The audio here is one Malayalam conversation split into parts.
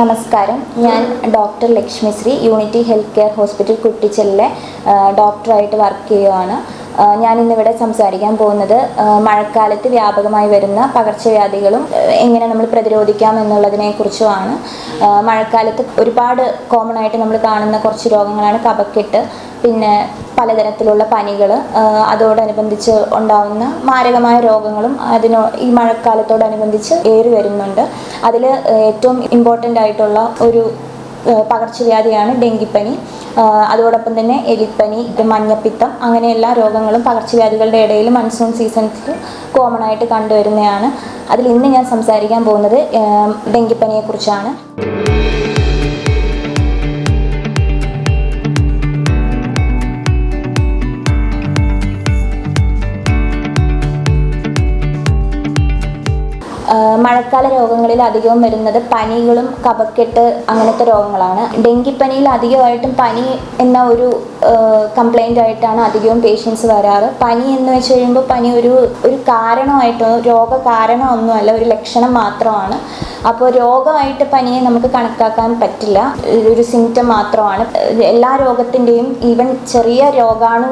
നമസ്കാരം. ഞാൻ doctor Lakshmisree unity health care hospital കുട്ടിച്ചലിലെ ഡോക്ടറായിട്ട് വർക്ക് ചെയ്യുകയാണ് ഞാൻ ഇന്നിവിടെ സംസാരിക്കാൻ പോകുന്നത് മഴക്കാലത്ത് വ്യാപകമായി വരുന്ന പകർച്ചവ്യാധികളും എങ്ങനെ നമ്മൾ പ്രതിരോധിക്കാം എന്നുള്ളതിനെ കുറിച്ചുമാണ്. മഴക്കാലത്ത് ഒരുപാട് കോമൺ ആയിട്ട് നമ്മൾ കാണുന്ന കുറച്ച് രോഗങ്ങളാണ് കഫക്കെട്ട് പിന്നെ പലതരത്തിലുള്ള പനികൾ അതോടനുബന്ധിച്ച് ഉണ്ടാവുന്ന മാരകമായ രോഗങ്ങളും അതിനോ ഈ മഴക്കാലത്തോടനുബന്ധിച്ച് ഏറി വരുന്നുണ്ട്. അതിൽ ഏറ്റവും ഇമ്പോർട്ടന്റ് ആയിട്ടുള്ള ഒരു പകർച്ചവ്യാധിയാണ് ഡെങ്കിപ്പനി. അതോടൊപ്പം തന്നെ എലിപ്പനി മഞ്ഞപ്പിത്തം അങ്ങനെ എല്ലാ രോഗങ്ങളും പകർച്ചവ്യാധികളുടെ ഇടയിൽ മൺസൂൺ സീസൺസിൽ കോമൺ ആയിട്ട് കണ്ടുവരുന്നതാണ്. അതിൽ ഇന്ന് ഞാൻ സംസാരിക്കാൻ പോകുന്നത് ഡെങ്കിപ്പനിയെക്കുറിച്ചാണ്. മഴക്കാല രോഗങ്ങളിൽ അധികവും വരുന്നത് പനികളും കഫക്കെട്ട് അങ്ങനത്തെ രോഗങ്ങളാണ്. ഡെങ്കിപ്പനിയിൽ അധികമായിട്ടും പനി എന്ന ഒരു കംപ്ലൈന്റ് ആയിട്ടാണ് അധികവും പേഷ്യൻസ് വരാറ്. പനി എന്ന് വെച്ച് കഴിയുമ്പോൾ പനി ഒരു ഒരു കാരണമായിട്ടോ രോഗകാരണമൊന്നുമല്ല ഒരു ലക്ഷണം മാത്രമാണ്. അപ്പോൾ രോഗമായിട്ട് പനിയെ നമുക്ക് കണക്കാക്കാൻ പറ്റില്ല. ഒരു സിംറ്റം മാത്രമാണ്. എല്ലാ രോഗത്തിന്റെയും ഈവൻ ചെറിയ രോഗാണു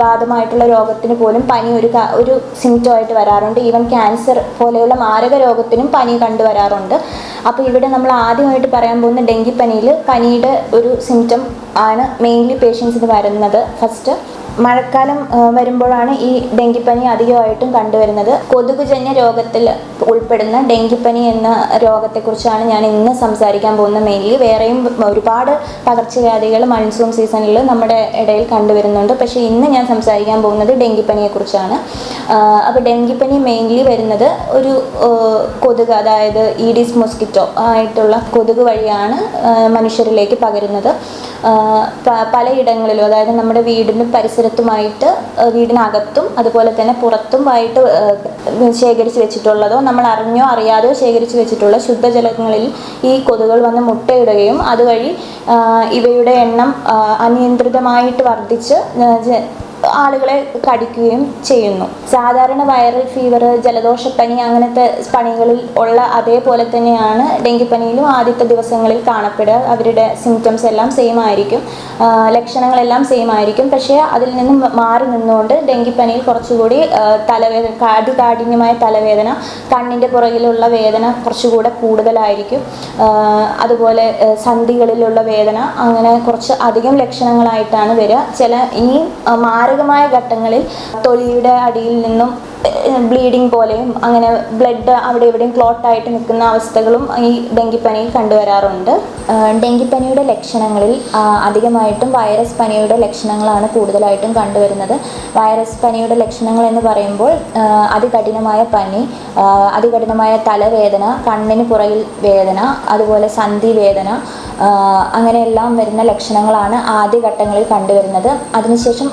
ബാധമായിട്ടുള്ള രോഗത്തിന് പോലും പനി ഒരു ഒരു സിംറ്റം ആയിട്ട് വരാറുണ്ട്. ഈവൻ ക്യാൻസർ പോലെയുള്ള മാരക രോഗത്തിനും പനി കണ്ടുവരാറുണ്ട് അപ്പോൾ ഇവിടെ നമ്മൾ ആദ്യമായിട്ട് പറയാൻ പോകുന്ന ഡെങ്കിപ്പനിയിൽ പനിയുടെ ഒരു സിംറ്റം ആണ് മെയിൻലി പേഷ്യൻസിന് വരുന്നത്. ഫസ്റ്റ് മഴക്കാലം വരുമ്പോഴാണ് ഈ ഡെങ്കിപ്പനി അധികമായിട്ടും കണ്ടുവരുന്നത്. കൊതുകുജന്യ രോഗത്തിൽ ഉൾപ്പെടുന്ന ഡെങ്കിപ്പനി എന്ന രോഗത്തെക്കുറിച്ചാണ് ഞാൻ ഇന്ന് സംസാരിക്കാൻ പോകുന്ന മെയിൻലി വേറെയും ഒരുപാട് പകർച്ചവ്യാധികൾ മൺസൂൺ സീസണിൽ നമ്മുടെ ഇടയിൽ കണ്ടുവരുന്നുണ്ട്. പക്ഷേ ഇന്ന് ഞാൻ സംസാരിക്കാൻ പോകുന്നത് ഡെങ്കിപ്പനിയെക്കുറിച്ചാണ്. അപ്പോൾ ഡെങ്കിപ്പനി മെയിൻലി വരുന്നത് ഒരു കൊതുക് അതായത് ഈഡിസ് മൊസ്കിറ്റോ ആയിട്ടുള്ള കൊതുക് വഴിയാണ് മനുഷ്യരിലേക്ക് പകരുന്നത്. പലയിടങ്ങളിലും അതായത് നമ്മുടെ വീടിന് പരിസരത്തുമായിട്ട് വീടിനകത്തും അതുപോലെ തന്നെ പുറത്തുമായിട്ട് ശേഖരിച്ച് വെച്ചിട്ടുള്ളതോ നമ്മൾ അറിഞ്ഞോ അറിയാതെയോ ശേഖരിച്ച് വെച്ചിട്ടുള്ള ശുദ്ധജലങ്ങളിൽ ഈ കൊതുകൾ വന്ന് മുട്ടയിടുകയും അതുവഴി ഇവയുടെ എണ്ണം അനിയന്ത്രിതമായിട്ട് വർദ്ധിച്ച് ആളുകളെ കടിക്കുകയും ചെയ്യുന്നു. സാധാരണ വൈറൽ ഫീവർ ജലദോഷപ്പനി അങ്ങനത്തെ പനികളിൽ ഉള്ള അതേപോലെ തന്നെയാണ് ഡെങ്കിപ്പനിയിലും ആദ്യത്തെ ദിവസങ്ങളിൽ കാണപ്പെടുക. അവരുടെ സിംറ്റംസ് എല്ലാം സെയിം ആയിരിക്കും. ലക്ഷണങ്ങളെല്ലാം സെയിം ആയിരിക്കും. പക്ഷേ അതിൽ നിന്നും മാറി നിന്നുകൊണ്ട് ഡെങ്കിപ്പനിയിൽ കുറച്ചുകൂടി തലവേദന അതികാഠിന്യമായ തലവേദന കണ്ണിന്റെ പുറകിലുള്ള വേദന കുറച്ചുകൂടെ കൂടുതലായിരിക്കും. അതുപോലെ സന്ധികളിലുള്ള വേദന അങ്ങനെ കുറച്ച് അധികം ലക്ഷണങ്ങളായിട്ടാണ് വരിക. ചില ഇനിയും ആ, മാരകമായ ഘട്ടങ്ങളിൽ തൊലിയുടെ അടിയിൽ നിന്നും ബ്ലീഡിങ് പോലെയും അങ്ങനെ ബ്ലഡ് അവിടെ ഇവിടെയും ക്ലോട്ടായിട്ട് നിൽക്കുന്ന അവസ്ഥകളും ഈ ഡെങ്കിപ്പനിയിൽ കണ്ടുവരാറുണ്ട്. ഡെങ്കിപ്പനിയുടെ ലക്ഷണങ്ങളിൽ അധികമായിട്ടും വൈറസ് പനിയുടെ ലക്ഷണങ്ങളാണ് കൂടുതലായിട്ടും കണ്ടുവരുന്നത്. വൈറസ് പനിയുടെ ലക്ഷണങ്ങൾ എന്ന് പറയുമ്പോൾ അതികഠിനമായ പനി അതികഠിനമായ തലവേദന കണ്ണിന് പുറകിൽ വേദന അതുപോലെ സന്ധി വേദന അങ്ങനെയെല്ലാം വരുന്ന ലക്ഷണങ്ങളാണ് ആദ്യഘട്ടങ്ങളിൽ കണ്ടുവരുന്നത്. അതിനുശേഷം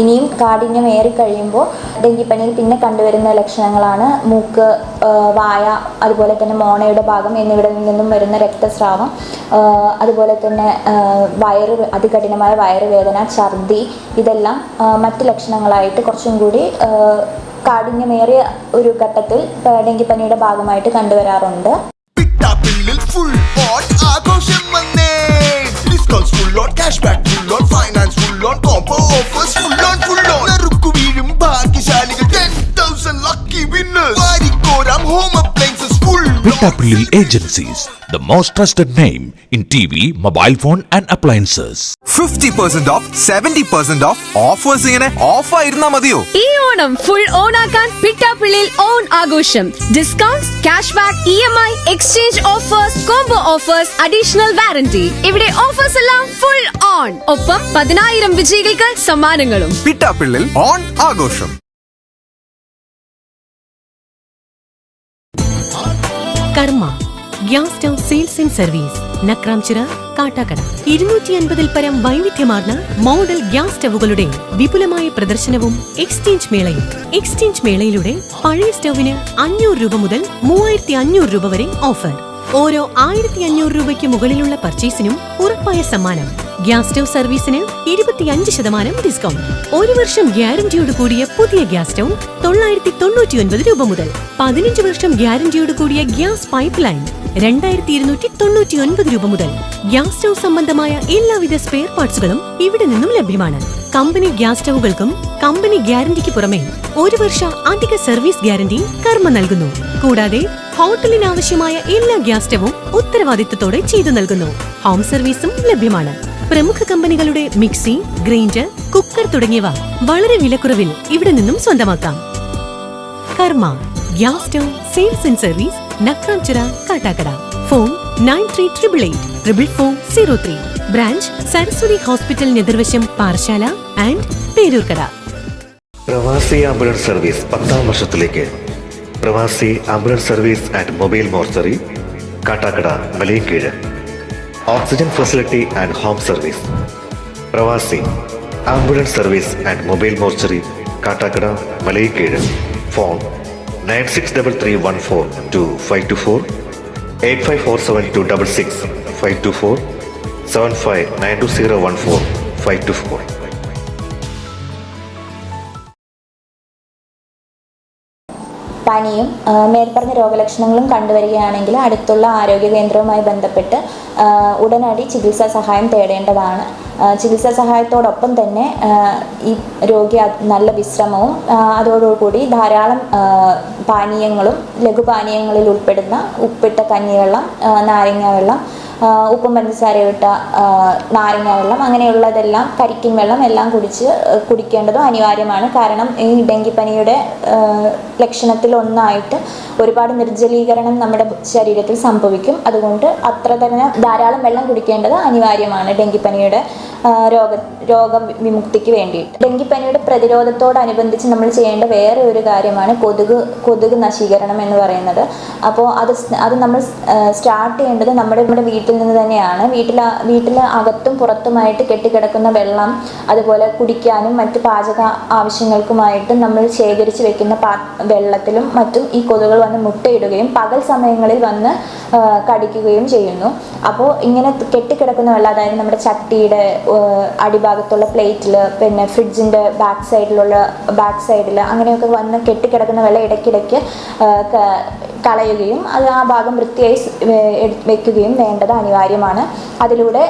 ഇനിയും കാഠിന്യം ഏറിക്കഴിയുമ്പോൾ ഡെങ്കിപ്പനിയിൽ പിന്നെ കണ്ടുവരുന്ന ലക്ഷണങ്ങളാണ് മൂക്ക് വായ അതുപോലെ തന്നെ മോണയുടെ ഭാഗം എന്നിവിടെ നിന്നും വരുന്ന രക്തസ്രാവം അതുപോലെ തന്നെ വയറ് അതികഠിനമായ വയറുവേദന ഛർദി ഇതെല്ലാം മറ്റ് ലക്ഷണങ്ങളായിട്ട് കുറച്ചും കൂടി കാഠിന്യമേറിയ ഒരു ഘട്ടത്തിൽ ഡെങ്കിപ്പനിയുടെ ഭാഗമായിട്ട് കണ്ടുവരാറുണ്ട്. ഓൺ ആഘോഷം വന്നേ discounts full on cash back full on finance full on combo offers full on full on നെറുക്കു വീഴും ഭാഗ്യശാലികൾ ten thousand lucky winners വാരിക്കോരാം home appliances full Pittapilli Agencies, the most trusted name in TV, mobile phone, and appliances. 50% off, 70% off offers ഇങ്ങനെ ഓഫ് ആയിരുന്നാ മതിയോ? ഈ ഓണം ഫുൾ ഓൺ ആക്കാൻ പിട്ടാപ്പിള്ളിയിൽ ഓൺ ആഘോഷം. Discounts cash back E M I exchange offers combo offers additional warranty ഇവിടെ ഓഫേഴ്സ് എല്ലാം ഫുൾ ഓൺ ഒപ്പം പതിനായിരം വിജയികൾക്ക് സമ്മാനങ്ങളും. പിട്ടാപ്പിള്ളിൽ ഓൺ ആഘോഷം. Karma gas stove sales and service Nakramchira Kattakada ഇരുന്നൂറ്റി അൻപതിൽ പരം വൈവിധ്യമാർന്ന മോഡൽ ഗ്യാസ് സ്റ്റൗകളുടെ വിപുലമായ പ്രദർശനവും എക്സ്ചേഞ്ച് മേളയും. എക്സ്ചേഞ്ച് മേളയിലൂടെ പഴയ സ്റ്റൗവിന് അഞ്ഞൂറ് രൂപ മുതൽ മൂവായിരത്തി അഞ്ഞൂറ് രൂപ വരെ ഓഫർ ഓരോ ആയിരത്തി അഞ്ഞൂറ് രൂപയ്ക്ക് മുകളിലുള്ള പർച്ചേസിനും ഉറപ്പായ സമ്മാനം. ഗ്യാസ് സ്റ്റൗ സർവീസിന് ഇരുപത്തിയഞ്ച് ശതമാനം ഡിസ്കൗണ്ട് ഒരു വർഷം ഗ്യാരണ്ടിയോട് കൂടിയ പുതിയ ഗ്യാസ് സ്റ്റൗ തൊള്ളായിരത്തി തൊണ്ണൂറ്റി ഒൻപത് രൂപ മുതൽ പതിനഞ്ച് വർഷം ഗ്യാരണ്ടിയോട് കൂടിയ ഗ്യാസ് പൈപ്പ് ലൈൻ രണ്ടായിരത്തി ഇരുന്നൂറ്റി തൊണ്ണൂറ്റി ഒൻപത് രൂപ മുതൽ ഗ്യാസ് സ്റ്റൗ സംബന്ധമായ എല്ലാവിധ സ്പെയർ പാർട്സുകളും ഇവിടെ നിന്നും ലഭ്യമാണ്. കമ്പനി ഗ്യാസ് സ്റ്റൗകൾക്കും കമ്പനി ഗ്യാരണ്ടിക്ക് പുറമെ ഒരു വർഷ അധിക സർവീസ് ഗ്യാരണ്ടി കർമ്മ നൽകുന്നു. കൂടാതെ ഹോട്ടലിന് ആവശ്യമായ എല്ലാ ഗ്യാസ് സ്റ്റവും ഉത്തരവാദിത്തത്തോടെ ചെയ്തു നൽകുന്നു. ഹോം സർവീസും ലഭ്യമാണ്. പ്രമുഖ കമ്പനികളുടെ മിക്സി ഗ്രൈൻഡർ കുക്കർ തുടങ്ങിയവ വളരെ വിലക്കുറവിൽ ഇവിടെ നിന്നും സ്വന്തമാക്കാം. Karma gas stove sales and service Nakkamchira Kattakada. Phone nine three triple eight triple four zero three. Branch Saraswathi hospital എതിർവശം Parassala and Peroorkada Pravasi ambulance service പത്താം വർഷത്തിലേക്ക്. Pravasi ambulance service and mobile mortuary Kattakada Malayinkeezhu oxygen facility and home service. Pravasi ambulance service and mobile mortuary Kattakada Malayinkeezhu. Phone nine six double three one four two five two four eight five four seven two double six five two four seven five nine two zero one four five two four. പനിയും മേൽപ്പറഞ്ഞ രോഗലക്ഷണങ്ങളും കണ്ടുവരികയാണെങ്കിൽ അടുത്തുള്ള ആരോഗ്യ കേന്ദ്രവുമായി ബന്ധപ്പെട്ട് ഉടനടി ചികിത്സാ സഹായം തേടേണ്ടതാണ്. ചികിത്സാ സഹായത്തോടൊപ്പം തന്നെ ഈ രോഗി നല്ല വിശ്രമവും അതോടുകൂടി ധാരാളം പാനീയങ്ങളും ലഘുപാനീയങ്ങളിൽ ഉൾപ്പെടുന്ന ഉപ്പിട്ട കഞ്ഞിവെള്ളം നാരങ്ങ വെള്ളം ഉപ്പും പഞ്ചസാരയിട്ട ഇട്ട നാരങ്ങ വെള്ളം അങ്ങനെയുള്ളതെല്ലാം കരിക്കിൻ വെള്ളം എല്ലാം കുടിച്ച് കുടിക്കേണ്ടതും അനിവാര്യമാണ്. കാരണം ഈ ഡെങ്കിപ്പനിയുടെ ലക്ഷണത്തിൽ ഒന്നായിട്ട് ഒരുപാട് നിർജലീകരണം നമ്മുടെ ശരീരത്തിൽ സംഭവിക്കും. അതുകൊണ്ട് അത്ര തന്നെ ധാരാളം വെള്ളം കുടിക്കേണ്ടത് അനിവാര്യമാണ് ഡെങ്കിപ്പനിയുടെ രോഗ രോഗവിമുക്തിക്ക് വേണ്ടിയിട്ട്. ഡെങ്കിപ്പനിയുടെ പ്രതിരോധത്തോടനുബന്ധിച്ച് നമ്മൾ ചെയ്യേണ്ട വേറെ ഒരു കാര്യമാണ് കൊതുക് കൊതുക് നശീകരണം എന്ന് പറയുന്നത്. അപ്പോൾ അത് അത് നമ്മൾ സ്റ്റാർട്ട് ചെയ്യേണ്ടത് നമ്മുടെ നമ്മുടെ വീട്ടിൽ നിന്ന് തന്നെയാണ്. വീട്ടിൽ വീട്ടിൽ അകത്തും പുറത്തുമായിട്ട് കെട്ടിക്കിടക്കുന്ന വെള്ളം അതുപോലെ കുടിക്കാനും മറ്റ് പാചക ആവശ്യങ്ങൾക്കുമായിട്ട് നമ്മൾ ശേഖരിച്ച് വെക്കുന്ന വെള്ളത്തിലും മറ്റും ഈ കൊതുകൾ വന്ന് മുട്ടയിടുകയും പകൽ സമയങ്ങളിൽ വന്ന് കടിക്കുകയും ചെയ്യുന്നു. അപ്പോൾ ഇങ്ങനെ കെട്ടിക്കിടക്കുന്ന വെള്ളം അതായത് നമ്മുടെ ചട്ടിയുടെ അടിഭാഗത്തുള്ള പ്ലേറ്റിൽ പിന്നെ ഫ്രിഡ്ജിന്റെ ബാക്ക് സൈഡിലുള്ള ബാക്ക് സൈഡിൽ അങ്ങനെയൊക്കെ വന്ന് കെട്ടിക്കിടക്കുന്ന വെള്ളം ഇടയ്ക്കിടയ്ക്ക് കളയുകയും അത് ആ ഭാഗം വൃത്തിയായി വെക്കുകയും വേണ്ടത് അനിവാര്യമാണ്. അതിലൂടെ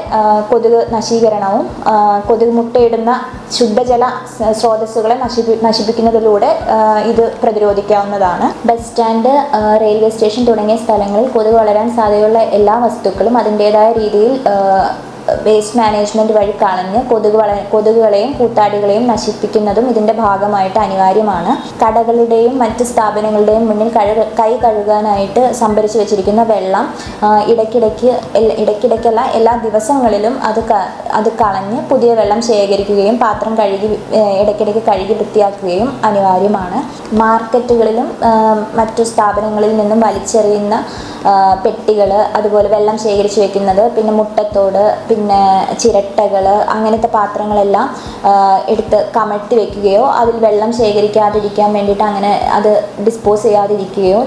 കൊതുക് നശീകരണവും കൊതുക് മുട്ടയിടുന്ന ശുദ്ധജല സ്രോതസ്സുകളെ നശിപ്പി നശിപ്പിക്കുന്നതിലൂടെ ഇത് പ്രതിരോധിക്കാവുന്നതാണ്. ബസ് സ്റ്റാൻഡ് റെയിൽവേ സ്റ്റേഷൻ തുടങ്ങിയ സ്ഥലങ്ങളിൽ കൊതുക് വളരാൻ സാധ്യതയുള്ള എല്ലാ വസ്തുക്കളും അതിന്റെതായ രീതിയിൽ വേസ്റ്റ് മാനേജ്മെന്റ് വഴി കളഞ്ഞ് കൊതുക് വള കൊതുകുകളെയും കൂത്താടികളെയും നശിപ്പിക്കുന്നതും ഇതിന്റെ ഭാഗമായിട്ട് അനിവാര്യമാണ്. കടകളുടെയും മറ്റ് സ്ഥാപനങ്ങളുടെയും മുന്നിൽ കഴു കൈ കഴുകാനായിട്ട് സംഭരിച്ചു വെച്ചിരിക്കുന്ന വെള്ളം ഇടയ്ക്കിടയ്ക്ക് ഇടയ്ക്കിടയ്ക്കല്ല എല്ലാ ദിവസങ്ങളിലും അത് അത് കളഞ്ഞ് പുതിയ വെള്ളം ശേഖരിക്കുകയും പാത്രം കഴുകി ഇടയ്ക്കിടയ്ക്ക് കഴുകി വൃത്തിയാക്കുകയും അനിവാര്യമാണ്. മാർക്കറ്റുകളിലും മറ്റു സ്ഥാപനങ്ങളിൽ നിന്നും വലിച്ചെറിയുന്ന പെട്ടികൾ അതുപോലെ വെള്ളം ശേഖരിച്ച് വെക്കുന്നത് പിന്നെ മുട്ടത്തോട് പിന്നെ ചിരട്ടകൾ അങ്ങനത്തെ പാത്രങ്ങളെല്ലാം എടുത്ത് കമഴ്ത്തി വെക്കുകയോ അതിൽ വെള്ളം ശേഖരിക്കാതിരിക്കാൻ വേണ്ടിയിട്ട് അങ്ങനെ അത് ഡിസ്പോസ് ചെയ്യാതിരിക്കുകയോ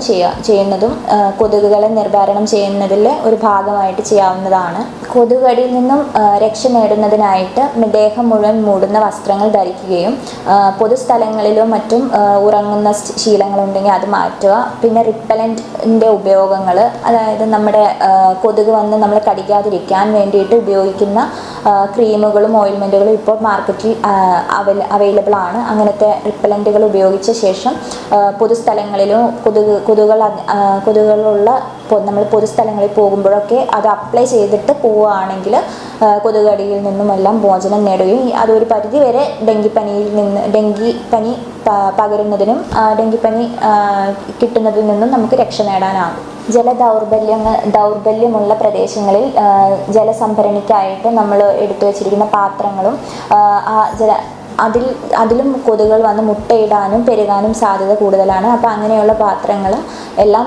ചെയ്യുന്നതും കൊതുകുകളെ നിർവാരണം ചെയ്യുന്നതിൽ ഒരു ഭാഗമായിട്ട് ചെയ്യാവുന്നതാണ്. കൊതുകടിയിൽ നിന്നും രക്ഷ നേടുന്നതിനായിട്ട് ദേഹം മുഴുവൻ മൂടുന്ന വസ്ത്രങ്ങൾ ധരിക്കുകയും പൊതുസ്ഥലങ്ങളിലും മറ്റും ഉറങ്ങുന്ന ശീലങ്ങളുണ്ടെങ്കിൽ അത് മാറ്റുക. പിന്നെ റിപ്പലന്റിന്റെ ഉപയോഗങ്ങൾ അതായത് നമ്മുടെ കൊതുക് വന്ന് നമ്മൾ കടിക്കാതിരിക്കാൻ വേണ്ടിയിട്ട് ഉപയോഗിക്കുന്ന ക്രീമുകളും ഓയിൽമെന്റുകളും ഇപ്പോൾ മാർക്കറ്റിൽ അവൈലബിൾ ആണ്. അങ്ങനത്തെ റിപ്പലന്റുകൾ ഉപയോഗിച്ച ശേഷം പൊതുസ്ഥലങ്ങളിലും കൊതുക് കൊതുകൾ കൊതുകളുള്ള നമ്മൾ പൊതുസ്ഥലങ്ങളിൽ പോകുമ്പോഴൊക്കെ അത് അപ്ലൈ ചെയ്തിട്ട് പോവുകയാണെങ്കിൽ കൊതുകടിയിൽ നിന്നുമെല്ലാം മോചനം നേടുകയും അതൊരു പരിധിവരെ ഡെങ്കിപ്പനിയിൽ നിന്ന് ഡെങ്കിപ്പനി പകരുന്നതിനും ഡെങ്കിപ്പനി കിട്ടുന്നതിൽ നിന്നും നമുക്ക് രക്ഷ നേടാനാകും. ജലദൗർബല്യങ്ങൾ ദൗർബല്യമുള്ള പ്രദേശങ്ങളിൽ ജലസംഭരണിക്കായിട്ട് നമ്മൾ എടുത്തു വച്ചിരിക്കുന്ന പാത്രങ്ങളും ആ, ജല അതിൽ അതിലും കൊതുകൾ വന്ന് മുട്ടയിടാനും പെരുകാനും സാധ്യത കൂടുതലാണ്. അപ്പോൾ അങ്ങനെയുള്ള പാത്രങ്ങൾ എല്ലാം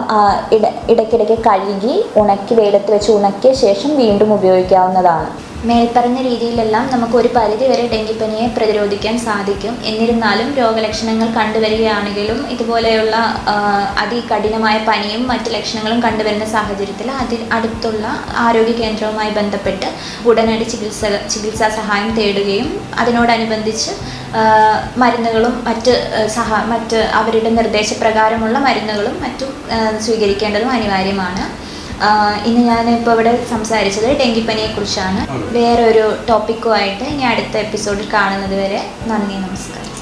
ഇട ഇടയ്ക്കിടയ്ക്ക് കഴുകി ഉണക്കി വെയിലത്ത് വെച്ച് ഉണക്കിയ ശേഷം വീണ്ടും ഉപയോഗിക്കാവുന്നതാണ്. മേൽപ്പറഞ്ഞ രീതിയിലെല്ലാം നമുക്ക് ഒരു പരിധിവരെ ഡെങ്കിപ്പനിയെ പ്രതിരോധിക്കാൻ സാധിക്കും. എന്നിരുന്നാലും രോഗലക്ഷണങ്ങൾ കണ്ടുവരികയാണെങ്കിലും ഇതുപോലെയുള്ള അതികഠിനമായ പനിയും മറ്റ് ലക്ഷണങ്ങളും കണ്ടുവരുന്ന സാഹചര്യത്തിൽ അതിൽ അടുത്തുള്ള ആരോഗ്യ കേന്ദ്രവുമായി ബന്ധപ്പെട്ട് ഉടനടി ചികിത്സ ചികിത്സാ സഹായം തേടുകയും അതിനോടനുബന്ധിച്ച് മരുന്നുകളും മറ്റ് സഹ മറ്റ് അവരുടെ നിർദ്ദേശപ്രകാരമുള്ള മരുന്നുകളും മറ്റും സ്വീകരിക്കേണ്ടതും അനിവാര്യമാണ്. ആഹ് ഞാൻ ഇപ്പോൾ ഇവിടെ സംസാരിച്ചത് ഡെങ്കിപ്പനിയെക്കുറിച്ചാണ്. വേറൊരു ടോപ്പിക്കുമായിട്ട് ഇനി അടുത്ത എപ്പിസോഡിൽ കാണുന്നത് വരെ നന്ദി നമസ്കാരം.